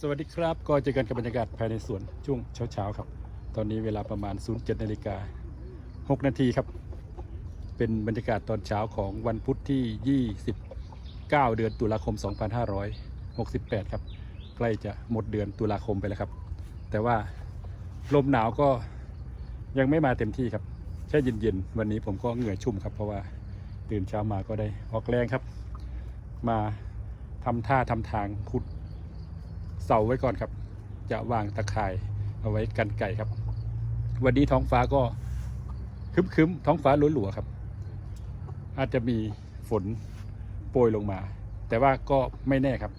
สวัสดีครับ ก็เจอกันกับบรรยากาศภายในสวนช่วงเช้าๆครับ ตอนนี้เวลาประมาณ 07นาฬิกา6นาทีครับ เป็นบรรยากาศตอนเช้าของวันพุธที่ 29 เดือนตุลาคม 2568 ครับ ใกล้จะหมดเดือนตุลาคมไปแล้วครับ แต่ว่าลมหนาวก็ยังไม่มาเต็มที่ครับ แค่เย็นๆ วันนี้ผมก็เหงื่อชุ่มครับ เพราะว่าตื่นเช้ามาก็ได้ออกแรงครับ มาทำท่าทำทางขุด เสาไว้ก่อนครับ จะวางตะข่ายเอาไว้กันไก่ครับ วันนี้ท้องฟ้าก็คึ้มๆท้องฟ้าหลัวๆครับ อาจจะมีฝนโปรยลงมา แต่ว่าก็ไม่แน่ครับ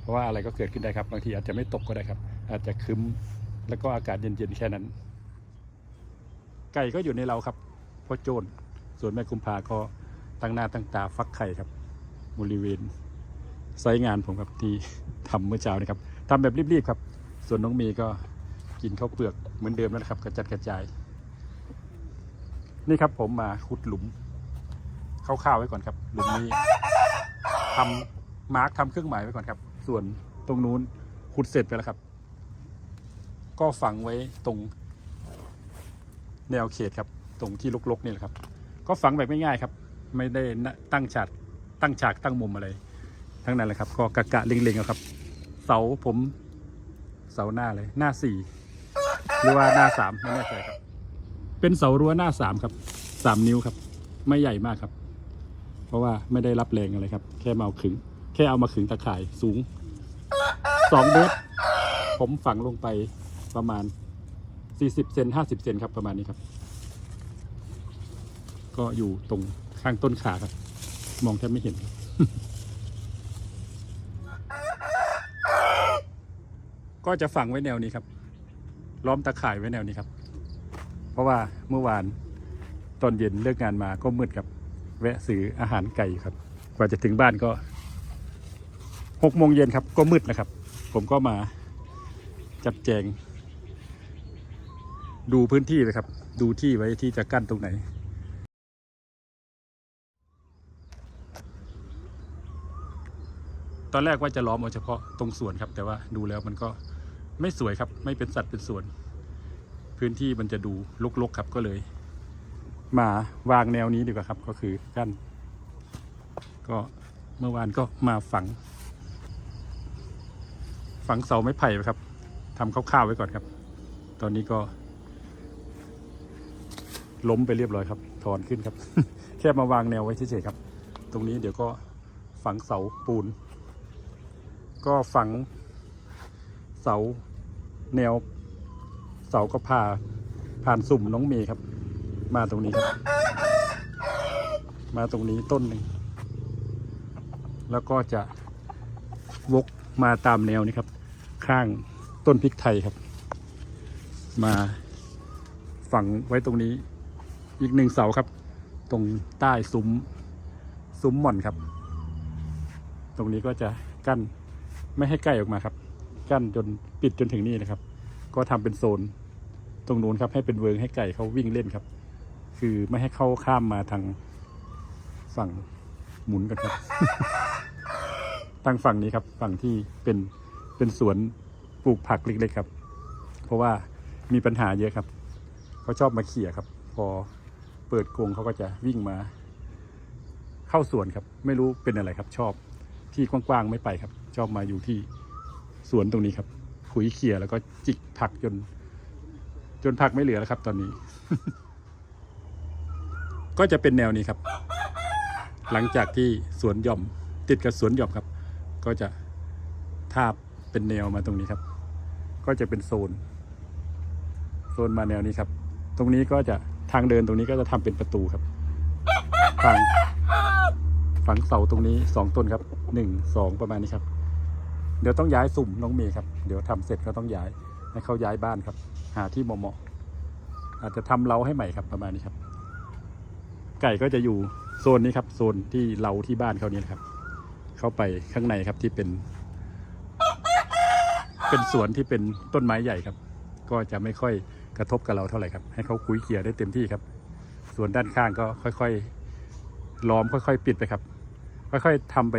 เพราะว่าอะไรก็เกิดขึ้นได้ครับ บางทีอาจจะไม่ตกก็ได้ครับ อาจจะคึ้มแล้วก็อากาศเย็นๆแค่นั้น ไก่ก็อยู่ในเราครับพ่อโจนส่วนแม่กุมภาก็ตั้งหน้าตั้งตาฟักไข่ครับบริเวณไซงานผมครับที่ทำเมื่อเช้านะครับ ทำแบบรีบๆครับ ส่วนน้องเมย์ก็กินข้าวเปลือกเหมือนเดิมแล้วนะครับ กระจัดกระจาย นี่ครับผมมาขุดหลุมคร่าวๆไว้ก่อนครับ หลุมนี้ทำมาร์กทำเครื่องหมายไว้ก่อนครับ ส่วนตรงนู้นขุดเสร็จไปแล้วครับ ก็ฝังไว้ตรงแนวเขตครับ ตรงที่ลกๆนี่แหละครับ ก็ฝังแบบง่ายๆครับ ไม่ได้ตั้งฉากตั้งฉากตั้งมุมอะไร ทั้งนั้นแหละครับ ก็กะกะเล็งๆครับ เสาผม เสาหน้าเลย หน้าสี่หรือว่าหน้าสามไม่แน่ใจครับ เป็นเสารั้วหน้าสามครับสามนิ้วครับ ไม่ใหญ่มากครับ เพราะว่าไม่ได้รับแรงอะไรครับ แค่มาเอาขึง แค่เอามาขึงตะข่ายสูงสองเมตรผมฝังลงไปประมาณสี่สิบเซนห้าสิบเซนครับประมาณนี้ครับ ก็อยู่ตรงข้างต้นขาครับ มองแทบไม่เห็น ก็จะฝังไว้แนวนี้ครับ ล้อมตะข่ายไว้แนวนี้ครับ เพราะว่าเมื่อวานตอนเย็นเลิกงานมาก็มืดครับ แวะซื้ออาหารไก่ครับ กว่าจะถึงบ้านก็หกโมงเย็นครับ ก็มืดนะครับ ผมก็มาจัดแจง ดูพื้นที่เลยครับ ดูที่ไว้ที่จะกั้นตรงไหนตอนแรกว่าจะล้อมเอาเฉพาะตรงสวนครับ แต่ว่าดูแล้วมันก็ ไม่สวยครับ ไม่เป็นสัตว์เป็นส่วน พื้นที่มันจะดูรกๆครับก็เลย มาวางแนวนี้ดีกว่าครับ ก็คือกั้นก็เมื่อวานก็มาฝัง ฝังเสาไม้ไผ่ครับทำคร่าวๆไว้ก่อนครับ ตอนนี้ก็ ล้มไปเรียบร้อยครับ ถอนขึ้นครับ แค่มาวางแนวไว้เฉยๆครับ ตรงนี้เดี๋ยวก็ฝังเสาปูน ก็ฝังเสา แนวเสาก็พาผ่านสุ่มน้องเมย์ครับ มาตรงนี้ครับ มาตรงนี้ต้นหนึ่งแล้วก็จะวกมาตามแนวนี้ครับ ข้างต้นพริกไทยครับ มาฝังไว้ตรงนี้ อีกหนึ่งเสาครับ ตรงใต้ซุ้มซุ้มหม่อนครับ ตรงนี้ก็จะกั้นไม่ให้ใกล้ออกมาครับ กั้นจนปิดจนถึงนี่นะครับ ก็ทำเป็นโซนตรงนู้นครับ ให้เป็นเวิร์งให้ไก่เขาวิ่งเล่นครับ คือไม่ให้เข้าข้ามมาทางฝั่งหมุนกันครับ ทางฝั่งนี้ครับ ฝั่งที่เป็นเป็นสวนปลูกผักเล็กๆครับ เพราะว่ามีปัญหาเยอะครับเขาชอบมาเขี่ยครับ พอเปิดกรงเขาก็จะวิ่งมา เข้าสวนครับ ไม่รู้เป็นอะไรครับ ชอบที่กว้างๆไม่ไปครับ ชอบมาอยู่ที่ สวนตรงนี้ครับขุยเขี่ยแล้วก็จิกผักจน จนผักไม่เหลือแล้วครับ ตอนนี้ ก็จะเป็นแนวนี้ครับ หลังจากที่สวนหย่อม ติดกับสวนหย่อมครับ ก็จะทาบเป็นแนวมาตรงนี้ครับ ก็จะเป็นโซน โซนมาแนวนี้ครับ ตรงนี้ก็จะทางเดินตรงนี้ก็จะทำเป็นประตูครับทางฝังเสาตรงนี้สองต้นครับหนึ่งสองประมาณนี้ครับ เดี๋ยวต้องย้ายสุ่มน้องเมย์ครับ เดี๋ยวทำเสร็จก็ต้องย้ายให้เขาย้ายบ้านครับ หาที่เหมาะๆอาจจะทำเล้าให้ใหม่ครับประมาณนี้ครับ ไก่ก็จะอยู่โซนนี้ครับ โซนที่เล้าที่บ้านเขานี่นะครับ เข้าไปข้างในครับที่เป็น เป็นสวนที่เป็นต้นไม้ใหญ่ครับ ก็จะไม่ค่อยกระทบกับเราเท่าไหร่ครับ ให้เขาคุยเขี่ยได้เต็มที่ครับ ส่วนด้านข้างก็ค่อยๆล้อมค่อย ๆ ปิดไปครับ ค่อยๆทำไป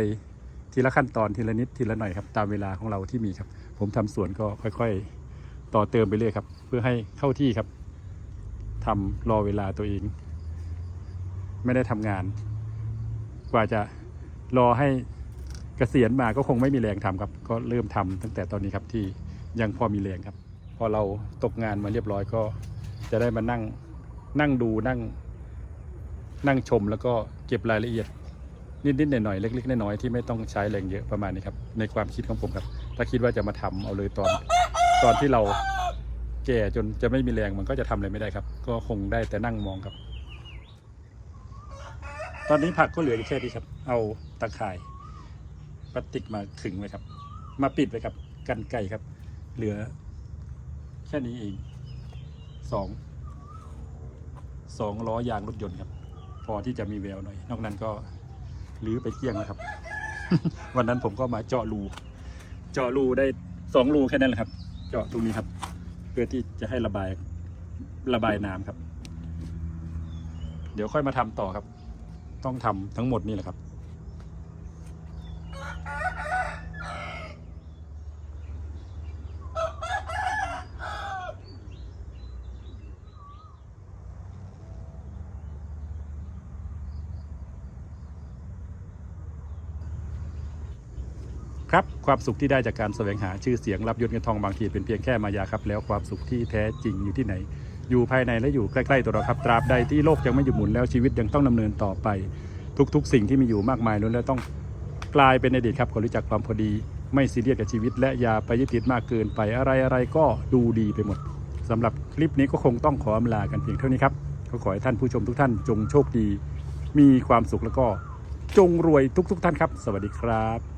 ทีละขั้นตอนทีละนิดทีละหน่อยครับ ตามเวลาของเราที่มีครับ ผมผมทำสวนก็ค่อยๆ ต่อเติมไปเรื่อยครับ เพื่อให้เข้าที่ครับทำรอเวลาตัวเอง ไม่ได้ทำงาน กว่าจะรอให้เกษียณมาก็คงไม่มีแรงทำครับ ก็เริ่มทำตั้งแต่ตอนนี้ครับที่ยังพอมีแรงครับ พอเราตกงานมาเรียบร้อยก็ จะได้มานั่งนั่งดูนั่ง นั่งชมแล้วก็เก็บรายละเอียด นิดๆหน่อยๆเล็กๆน้อยๆที่ไม่ต้องใช้แรงเยอะประมาณนี้ครับในความคิดของผมครับ ถ้าคิดว่าจะมาทำเอาเลยตอน ตอนที่เราแก่จนจะไม่มีแรงมันก็จะทำอะไรไม่ได้ครับ ก็คงได้แต่นั่งมองครับ ตอนนี้ผักก็เหลือแค่นี้ครับ เอาตะข่ายพลาสติกมาขึงไว้ครับ มาปิดไว้ครับ กันไก่ครับ เหลือ แค่นี้เองสองสองล้อยางรถยนต์ครับ พอที่จะมีแววหน่อย นอกนั้นก็ รื้อไปเกลี้ยงแล้วครับ วันนั้นผมก็มาเจาะรู เจาะรูได้สองรูแค่นั้นแหละครับ เจาะตรงนี้ครับ เพื่อที่จะให้ระบายระบายน้ำครับ เดี๋ยวค่อยมาทำต่อครับ ต้องทำทั้งหมดนี่แหละครับ ครับความสุขที่ได้จากการแสวงหาชื่อเสียงรับยศเงินทองบางทีเป็นเพียงแค่มายาครับแล้วความสุขที่แท้จริงอยู่ที่ไหน อยู่ภายในและอยู่ใกล้ๆตัวเราครับตราบใดที่โลกยังไม่หยุดหมุนแล้วชีวิตยังต้องดำเนินต่อไป ทุกๆ สิ่งที่มีอยู่มากมายล้วนแล้วต้องกลายเป็นอดีตครับขอรู้จักความพอดี ไม่ซีเรียสกับชีวิต และอย่าไปยึดติดมากเกินไปอะไรอะไรก็ดูดีไปหมดสำหรับคลิปนี้ก็คงต้องขออำลากันเพียงเท่านี้ครับก็ขอให้ท่านผู้ชมทุกท่านจงโชคดี มีความสุขแล้วก็จงรวยทุก ๆ ท่านครับ สวัสดีครับ